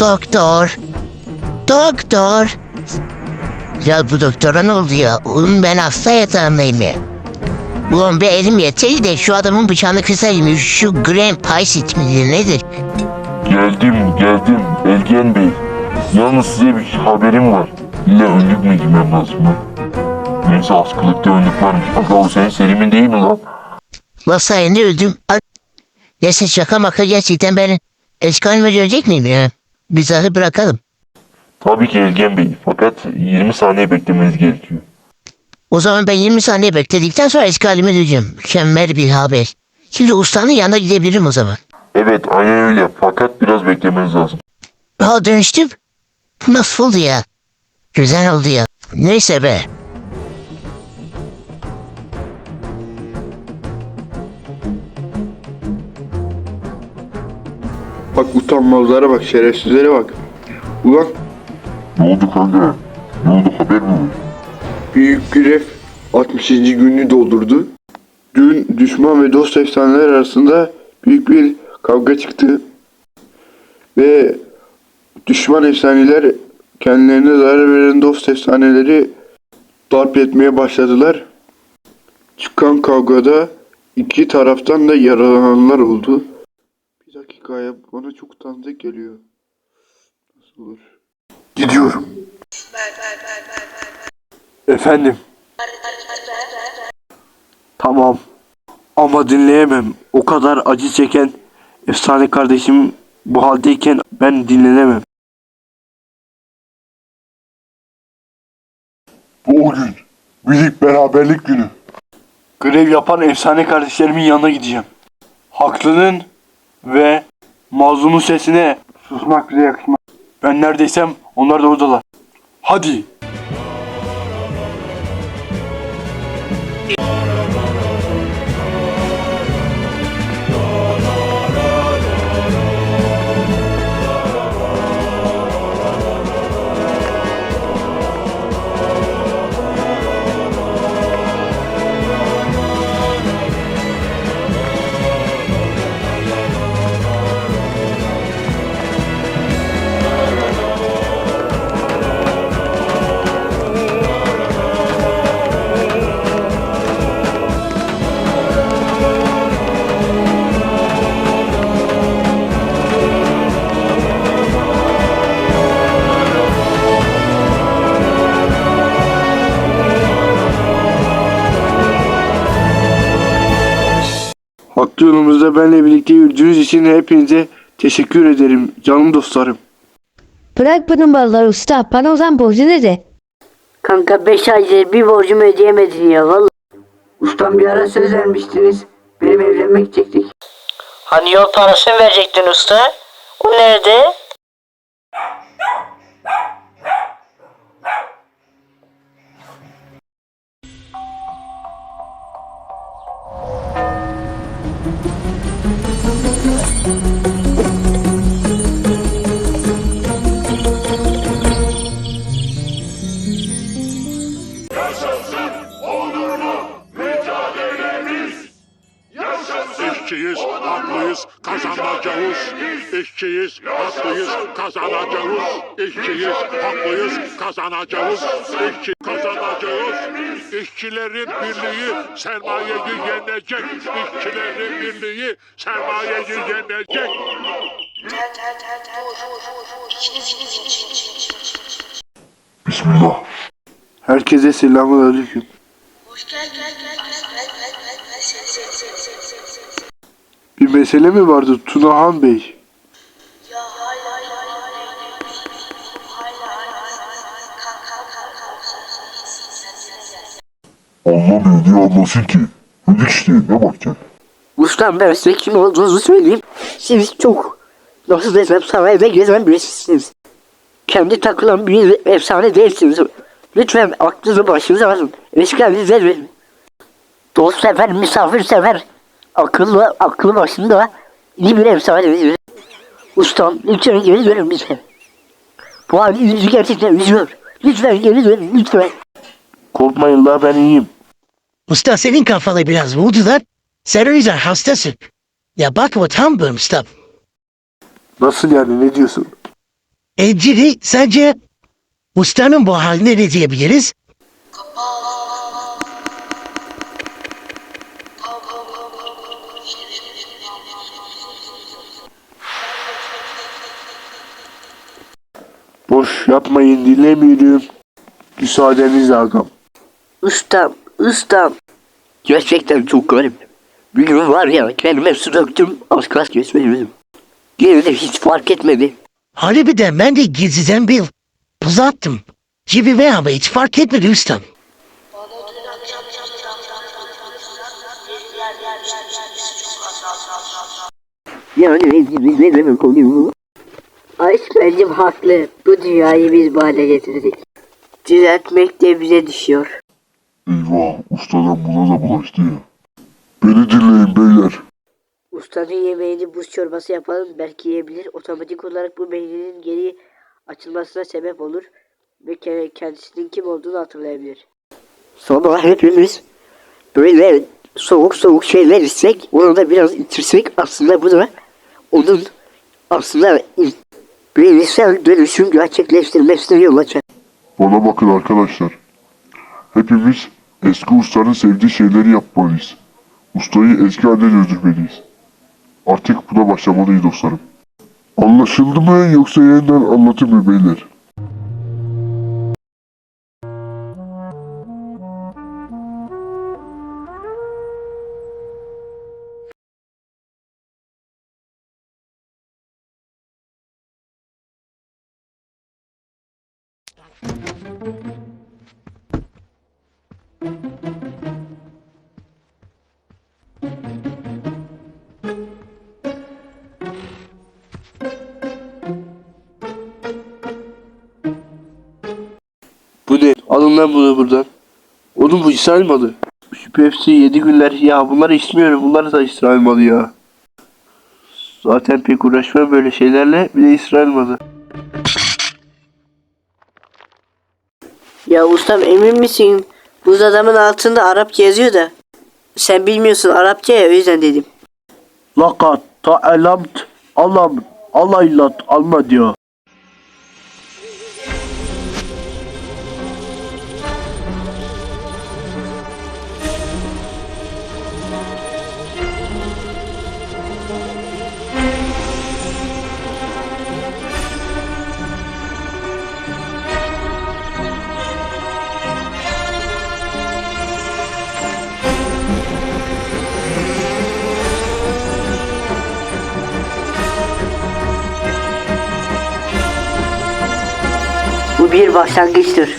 Doktor. Doktor. Ya bu doktora ne oldu ya? Oğlum ben hasta yatağındayım ya. Ulan bir elim yetseydi de şu adamın bıçağını kısayım. Şu Graham Pysit midir nedir? Geldim geldim Ergen Bey. Yalnız size bir haberim var. İlla önlük mü giymem lazım lan? Neyse askılıkta önlük varmış. Aga o senin serimin değil mi lan? La sayende öldüm. Neyse şaka maka gerçekten ben eski halime dönecek miyim ya? Bizahı bırakalım. Tabii ki Ergen Bey. Fakat 20 saniye beklemeniz gerekiyor. O zaman ben 20 saniye bekledikten sonra eski halime döneceğim. Mükemmel bir haber. Şimdi ustanın yanına gidebilirim o zaman. Evet aynen öyle. Fakat biraz beklemeniz lazım. Ha dönüştüm. Nasıl oldu ya? Güzel oldu ya. Neyse be. Bak utanmazlara bak, şerefsizlere bak. Ulan Ne oldu kanka? Ne oldu haber mi büyük grev 60. gününü doldurdu. Dün düşman ve dost efsaneler arasında büyük bir kavga çıktı. Ve düşman efsaneler kendilerine zarar veren dost efsaneleri darp etmeye başladılar. Çıkan kavgada iki taraftan da yaralananlar oldu. Dakika ya bana çok tanıdık geliyor. Nasıl olur? Gidiyorum. Efendim. Tamam. Ama dinleyemem. O kadar acı çeken efsane kardeşim bu haldeyken ben dinlenemem. Bu o gün. Birlik beraberlik günü. Grev yapan efsane kardeşlerimin yanına gideceğim. Haklının ve mazlumun sesine susmak bize yakışmaz. Ben neredeysem onlar da oradalar. Hadi. Yolumuzda benimle birlikte yürüdüğünüz için hepinize teşekkür ederim canım dostlarım. Bırak bu numaraları usta. Bana o zaman borcu dedi. Kanka 5 aydır bir borcumu ödeyemedin ya valla. Ustam bir ara söz vermiştiniz. Benim evlenmek gidecektik. Hani yol parasını verecektin usta? O nerede? İşçiyiz, haklıyız, kazanacağız. İşçiyiz, haklıyız, kazanacağız. İşçiyiz, haklıyız, kazanacağız. İşçi kazanacağız. İşçilerin birliği sermayeyi yenecek. İşçilerin birliği sermayeyi yenecek. Bismillah. Herkese selamun aleyküm. Bir mesele mi vardı Tunahan Bey? Anlamıyor diye anlasın ki. Ödük işte ne bakacaksın? Ustam ben size kim olduğunuzu söyleyeyim. Siz çok nasıl desem sarayda gezen birisiniz. Kendi takılan bir efsane değilsiniz. Lütfen aklınızı başınıza alın. Eski halinize verin. Dost sever, misafir sever. Akıllı, aklı başında iyi bir efsane. Ustam lütfen geri dönün bize. Bu halinizi gerçekten üzüyor. Lütfen geri dönün lütfen. Korkmayın la ben iyiyim. Usta senin kafalı biraz vurdu lan. Sen o yüzden hastasın. Ya bak o tam bölüm usta. Nasıl yani ne diyorsun? Enciri sence ustanın bu haline ne diyebiliriz? Boş yapmayın dinlemiyorum. Müsaadenizle ağam. Ustam, ustam. Gerçekten çok garip. Bir gün var ya kendime su döktüm az kas kesmedim. Yine de hiç fark etmedi. Harbiden ben de gizliden bir buz attım. Gibi ve ama hiç fark etmedi ustam. Yani ne, ne demek oluyor? Aşkım haklı. Bu dünyayı biz bu hale getirdik. Düzeltmek de bize düşüyor. Eyvah ustadan buna da bulaştı ya. Beni dinleyin beyler. Ustanın yemeğini buz çorbası yapalım belki yiyebilir. Otomatik olarak bu beyninin geri açılmasına sebep olur. Ve ke- kendisinin kim olduğunu hatırlayabilir. Sonra hepimiz böyle soğuk soğuk şeyler içsek, onu da biraz içirsek aslında bu da onun aslında bireysel dönüşüm gerçekleştirmesine yol açar. Bana bakın arkadaşlar. Hepimiz eski ustanın sevdiği şeyleri yapmalıyız. Ustayı eski haline döndürmeliyiz. Artık buna başlamalıyız dostlarım. Anlaşıldı mı yoksa yeniden anlatayım mı beyler? Alın lan bunu buradan. Oğlum bu İsrail malı. Şu Pepsi 7 günler. Ya bunları içmiyorum. Bunlar da İsrail malı ya. Zaten pek uğraşmam böyle şeylerle. Bir de İsrail malı. Ya ustam emin misin? Buz adamın altında Arapça yazıyor da. Sen bilmiyorsun Arapça ya o yüzden dedim. Lakat ta'elamt alam alaylat alma diyor. Bir başlangıçtır.